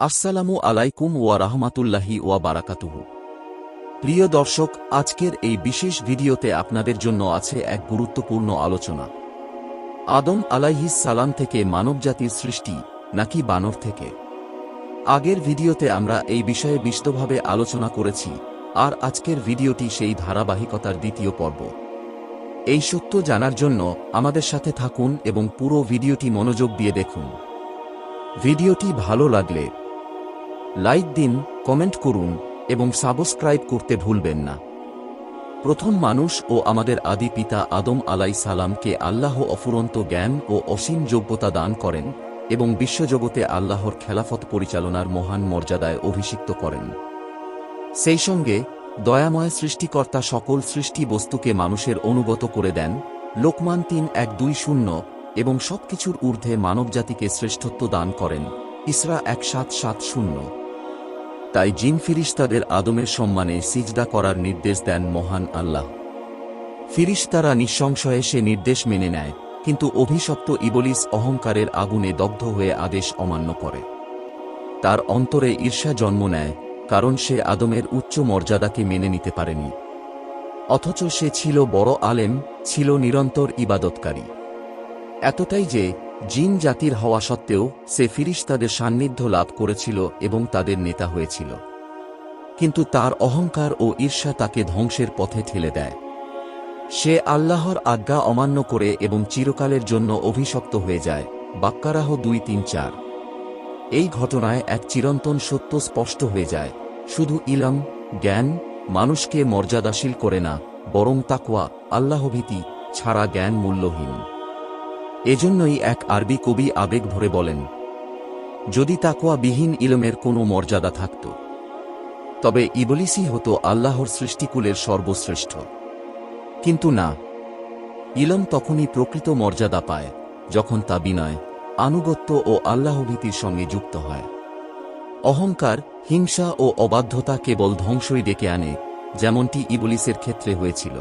আসসালামু আলাইকুম ওয়া রাহমাতুল্লাহি ওয়া বারাকাতুহু। প্রিয় দর্শক, আজকের এই বিশেষ ভিডিওতে আপনাদের জন্য আছে এক গুরুত্বপূর্ণ আলোচনা। আদম আলাইহিস সালাম থেকে মানবজাতির সৃষ্টি নাকি বানর থেকে? আগের ভিডিওতে আমরা এই বিষয়ে বিস্তভাবে আলোচনা করেছি, আর আজকের ভিডিওটি সেই ধারাবাহিকতার দ্বিতীয় পর্ব। এই সত্য জানার জন্য আমাদের সাথে থাকুন এবং পুরো ভিডিওটি মনোযোগ দিয়ে দেখুন। ভিডিওটি ভালো লাগলে লাইক দিন, কমেন্ট করুন এবং সাবস্ক্রাইব করতে ভুলবেন না। প্রথম মানুষ ও আমাদের আদি পিতা আদম আলাই সালামকে আল্লাহ অফুরন্ত জ্ঞান ও অসীম যোগ্যতা দান করেন এবং বিশ্বজগতে আল্লাহর খেলাফত পরিচালনার মহান মর্যাদায় অভিষিক্ত করেন। সেই সঙ্গে দয়াময় সৃষ্টিকর্তা সকল সৃষ্টি বস্তুকে মানুষের অনুগত করে দেন, লোকমান তিন এক দুই শূন্য এবং সবকিছুর ঊর্ধ্বে মানবজাতিকে শ্রেষ্ঠত্ব দান করেন, ইসরা এক সাত সাত শূন্য। তাই জিন ফিরিস্তাদের আদমের সম্মানে সিজদা করার নির্দেশ দেন মহান আল্লাহ। ফিরিস্তারা নিঃসংশয়ে সে নির্দেশ মেনে নেয়, কিন্তু অভিশপ্ত ইবলিস অহংকারের আগুনে দগ্ধ হয়ে আদেশ অমান্য করে। তার অন্তরে ঈর্ষা জন্ম নেয়, কারণ সে আদমের উচ্চ মর্যাদাকে মেনে নিতে পারেনি। অথচ সে ছিল বড় আলেম, ছিল নিরন্তর ইবাদতকারী। এতটাই যে জিন জাতির হওয়া সত্ত্বেও, সে ফিরিস্তাদের সান্নিধ্য লাভ করেছিল এবং তাদের নেতা হয়েছিল। কিন্তু তার অহংকার ও ঈর্ষা তাকে ধ্বংসের পথে ঠেলে দেয়। সে আল্লাহর আজ্ঞা অমান্য করে এবং চিরকালের জন্য অভিশপ্ত হয়ে যায়, বাক্কারাহ দুই তিন চার। এই ঘটনায় এক চিরন্তন সত্য স্পষ্ট হয়ে যায়, শুধু ইলম, জ্ঞান, মানুষকে মর্যাদাশীল করে না, বরং তাকওয়া, আল্লাহভীতি ছাড়া জ্ঞান মূল্যহীন। এজন্যই এক আরবি কবি আবেগ ভরে বলেন, যদি তাকওয়া বিহীন ইলমের কোনো মর্যাদা থাকত, তবে ইবলিসই হতো আল্লাহর সৃষ্টিকুলের সর্বশ্রেষ্ঠ। কিন্তু না, ইলম তখনই প্রকৃত মর্যাদা পায় যখন তা বিনয়, আনুগত্য ও আল্লাহভীতির সঙ্গে যুক্ত হয়। অহংকার, হিংসা ও অবাধ্যতা কেবল ধ্বংসই ডেকে আনে, যেমনটি ইবলিসের ক্ষেত্রে হয়েছিল।